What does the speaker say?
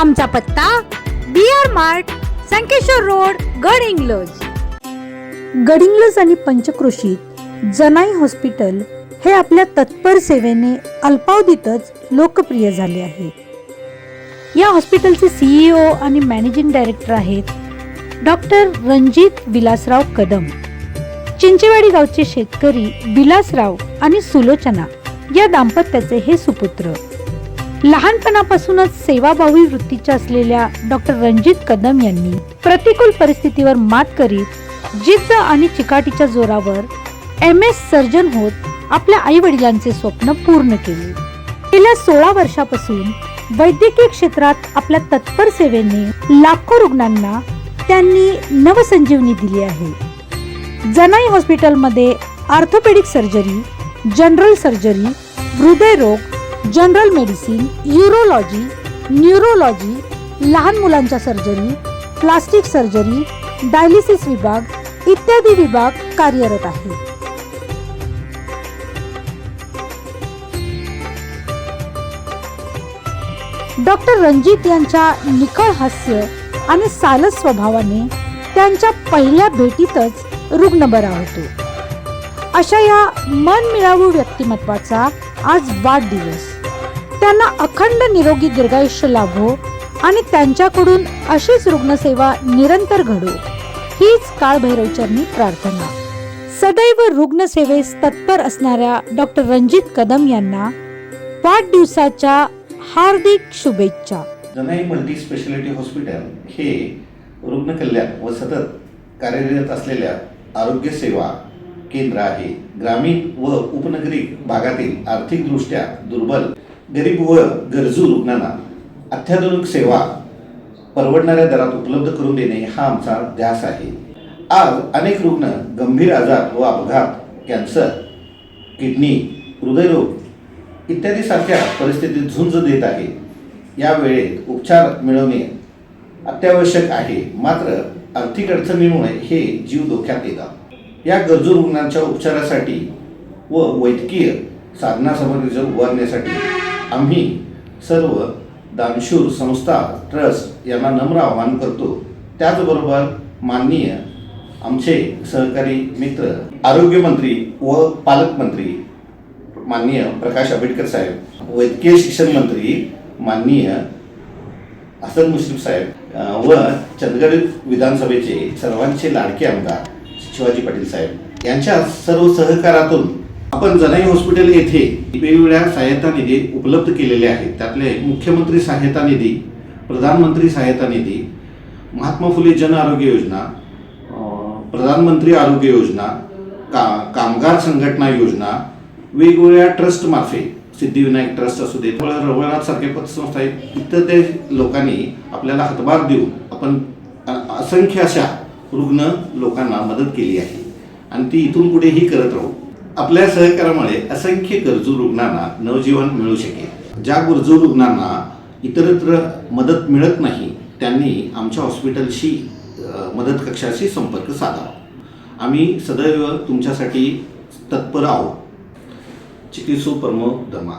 आमचा पत्ता B R mart Sankeshwar road Gadhinglaj. Gadhinglaj आणि पंचक्रोशीत जनाई हॉस्पिटल हे आपल्या तत्पर सेवेने अल्पावधीतच लोकप्रिय झाले आहे. या हॉस्पिटलचे सीईओ आणि मॅनेजिंग डायरेक्टर आहेत डॉक्टर रणजित विलासराव कदम. चिंचेवाडी गावचे शेतकरी विलासराव आणि सुलोचना या दाम्पत्याचे हे सुपुत्र. लहानपणापासूनच सेवाभावी वृत्तीच्या असलेल्या डॉक्टर रणजित कदम यांनी प्रतिकूल परिस्थितीवर मात करीत जिद्द आणि चिकाटीच्या जोरावर एम एस सर्जन होत आपल्या आई वडिलांचे स्वप्न पूर्ण केले. गेल्या सोळा वर्षापासून वैद्यकीय क्षेत्रात आपल्या तत्पर सेवेने लाखो रुग्णांना त्यांनी नवसंजीवनी दिली आहे. जनाई हॉस्पिटलमध्ये आर्थोपेडिक सर्जरी जनरल सर्जरी हृदयरोग जनरल मेडिसिन युरोलॉजी न्यूरोलॉजी लहान मुलांच्या सर्जरी प्लास्टिक सर्जरी डायलिसिस विभाग इत्यादी विभाग कार्यरत आहे. डॉक्टर रणजित यांच्या निखळ हास्य आणि सालस स्वभावाने त्यांच्या पहिल्या भेटीतच रुग्ण बरा होतो. अशा या मन मिळावू व्यक्तिमत्वाचा आज वाढदिवस. त्यांना अखंड निरोगी दीर्घायुष्य लाभो आणि त्यांच्याकडून अशीच रुग्णसेवा निरंतर घडो हीच काळभैरवचरणी प्रार्थना. सदैव रुग्णसेवेस तत्पर असणाऱ्या डॉक्टर रणजित कदम यांना वाढदिवसाच्या हार्दिक शुभेच्छा. जनाई मल्टी स्पेशालिटी हॉस्पिटल हे रुग्ण कल्याण व सतत कार्यरत असलेल्या आरोग्य सेवा केंद्र आहे. ग्रामीण व उपनगरी भागातील आर्थिकदृष्ट्या दुर्बल गरीब व गरजू रुग्णांना अत्याधुनिक सेवा परवडणाऱ्या दरात उपलब्ध करून देणे हा आमचा ध्यास आहे. आज अनेक रुग्ण गंभीर आजार व अपघात कॅन्सर किडनी हृदयरोग इत्यादी सारख्या परिस्थितीत झुंज देत आहे. या वेळेत उपचार मिळवणे अत्यावश्यक आहे. मात्र आर्थिक अडचणीमुळे हे जीव धोक्यात येतात. या गरजू रुग्णांच्या उपचारासाठी व वैद्यकीय साधनासामग्रीच्या उभारण्यासाठी आम्ही सर्व दानशूर संस्था ट्रस्ट यांना नम्र आवाहन करतो. त्याचबरोबर माननीय आमचे सहकारी मित्र आरोग्यमंत्री व पालकमंत्री माननीय प्रकाश आंबेडकर साहेब वैद्यकीय शिक्षण मंत्री माननीय हसन मुश्रीफ साहेब व चंदगड विधानसभेचे सर्वांचे लाडके आमदार शिवाजी पाटील साहेब. यांच्या सर्व सहकारातून आपण जनाई हॉस्पिटल येथे वेगवेगळ्या सहायता निधी उपलब्ध केलेले आहेत. त्यातले मुख्यमंत्री सहायता निधी प्रधानमंत्री सहायता निधी महात्मा फुले जन आरोग्य योजना प्रधानमंत्री आरोग्य योजना का कामगार संघटना योजना वेगवेगळ्या ट्रस्टमार्फे सिद्धिविनायक ट्रस्ट असू दे रवळनाथ सारखे पतसंस्था आहेत. इतर ते लोकांनी आपल्याला हातभार देऊन आपण असंख्य अशा रुग्ण लोकांना मदत केली आहे. आणि ती इथून पुढेही करत राहू. आपल्या सहकारामुळे असंख्य गरजू रुग्णांना नवजीवन मिळू शकेल. ज्या गरजू रुग्णांना इतरत्र मदत मिळत नाही त्यांनी आमच्या हॉस्पिटलशी मदत कक्षाशी संपर्क साधावा. आम्ही सदैव तुमच्यासाठी तत्पर आहोत. चिकित्सो प्रमुख दमा।